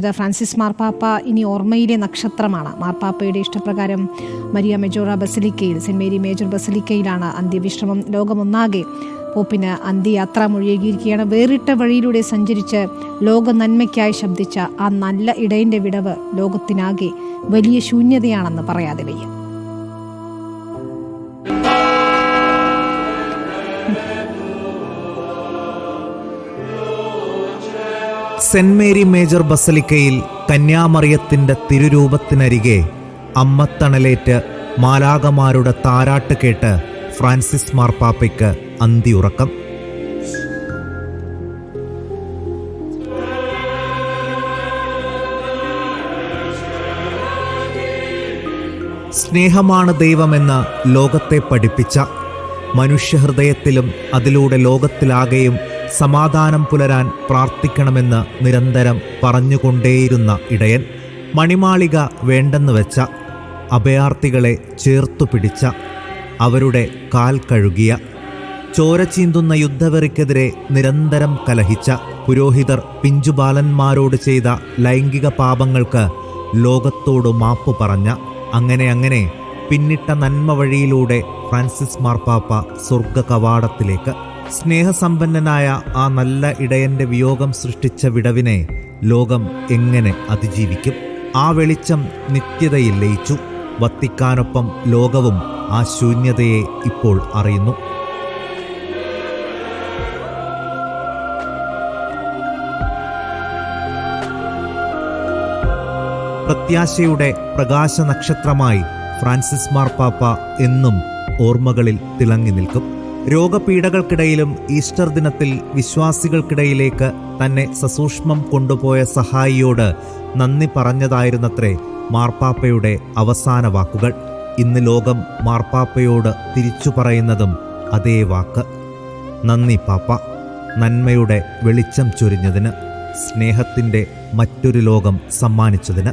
ഇത് ഫ്രാൻസിസ് മാർപ്പാപ്പ ഇനി ഓർമ്മയിലെ നക്ഷത്രമാണ്. മാർപ്പാപ്പയുടെ ഇഷ്ടപ്രകാരം മരിയ മെജോറ ബസലിക്കയിൽ സെന്റ് മേരി മേജർ ബസലിക്കയിലാണ് അന്ത്യവിശ്രമം. ലോകമൊന്നാകെ പോപ്പിന് അന്ത്യയാത്ര മൊഴിയേകിയിരിക്കുകയാണ് വേറിട്ട വഴിയിലൂടെ സഞ്ചരിച്ച് ലോക നന്മയ്ക്കായി ശബ്ദിച്ച ആ നല്ല ഇടയിന്റെ വിടവ് ലോകത്തിനാകെ വലിയ ശൂന്യതയാണെന്ന് പറയാതെ വയ്യ. സെന്റ് മേരി മേജർ ബസലിക്കയിൽ കന്യാമറിയത്തിന്റെ തിരുരൂപത്തിനരികെ അമ്മത്തണലേറ്റ് മാലാകമാരുടെ താരാട്ട് കേട്ട് ഫ്രാൻസിസ് മാർപ്പാപ്പയ്ക്ക് അന്തിയുറക്കം. സ്നേഹമാണ് ദൈവമെന്ന് ലോകത്തെ പഠിപ്പിച്ച മനുഷ്യഹൃദയത്തിലും അതിലൂടെ ലോകത്തിലാകെയും സമാധാനം പുലരാൻ പ്രാർത്ഥിക്കണമെന്ന് നിരന്തരം പറഞ്ഞുകൊണ്ടേയിരുന്ന ഇടയൻ മണിമാളിക വേണ്ടെന്ന് വെച്ച അഭയാർത്ഥികളെ ചേർത്തു പിടിച്ച അവരുടെ കാൽ കഴുകിയ ചോര ചീന്തുന്ന യുദ്ധവെറിക്കെതിരെ നിരന്തരം കലഹിച്ച പുരോഹിതർ പിഞ്ചുബാലന്മാരോട് ചെയ്ത ലൈംഗിക പാപങ്ങൾക്ക് ലോകത്തോട് മാപ്പ് പറഞ്ഞ അങ്ങനെ അങ്ങനെ പിന്നിട്ട നന്മ വഴിയിലൂടെ ഫ്രാൻസിസ് മാർപ്പാപ്പ സ്വർഗ കവാടത്തിലേക്ക് സ്നേഹസമ്പന്നനായ ആ നല്ല ഇടയന്റെ വിയോഗം സൃഷ്ടിച്ച വിടവിനെ ലോകം എങ്ങനെ അതിജീവിക്കും? ആ വെളിച്ചം നിത്യതയിൽ ലയിച്ചു. വത്തിക്കാനൊപ്പം ലോകവും ആ ശൂന്യതയെ ഇപ്പോൾ അറിയുന്നു. പ്രത്യാശയുടെ പ്രകാശ നക്ഷത്രമായി ഫ്രാൻസിസ് മാർപ്പാപ്പ എന്നും ഓർമ്മകളിൽ തിളങ്ങി നിൽക്കും. രോഗപീഠകൾക്കിടയിലും ഈസ്റ്റർ ദിനത്തിൽ വിശ്വാസികൾക്കിടയിലേക്ക് തന്നെ സസൂക്ഷ്മം കൊണ്ടുപോയ സഹായിയോട് നന്ദി പറഞ്ഞതായിരുന്നത്രേ മാർപ്പാപ്പയുടെ അവസാന വാക്കുകൾ. ഇന്ന് ലോകം മാർപ്പാപ്പയോട് തിരിച്ചു പറയുന്നതും അതേ വാക്ക്. നന്ദി പാപ്പ. നന്മയുടെ വെളിച്ചം ചൊരിഞ്ഞതിന് സ്നേഹത്തിന്റെ മറ്റൊരു ലോകം സമ്മാനിച്ചതിന്.